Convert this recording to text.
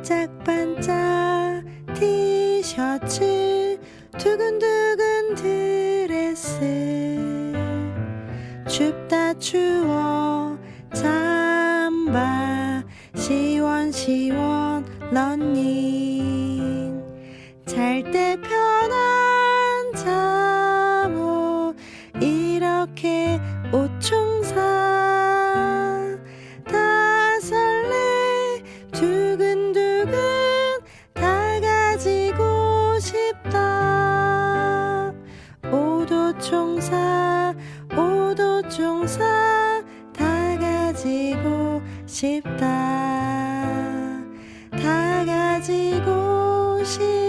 반짝반짝 티셔츠 두근두근 드레스. 춥다 추워 잠바 시원시원 런닝. 잘 때 편한 잠옷 이렇게 옷 총사 오도 총사 다 가지고 싶다. 다 가지고 싶다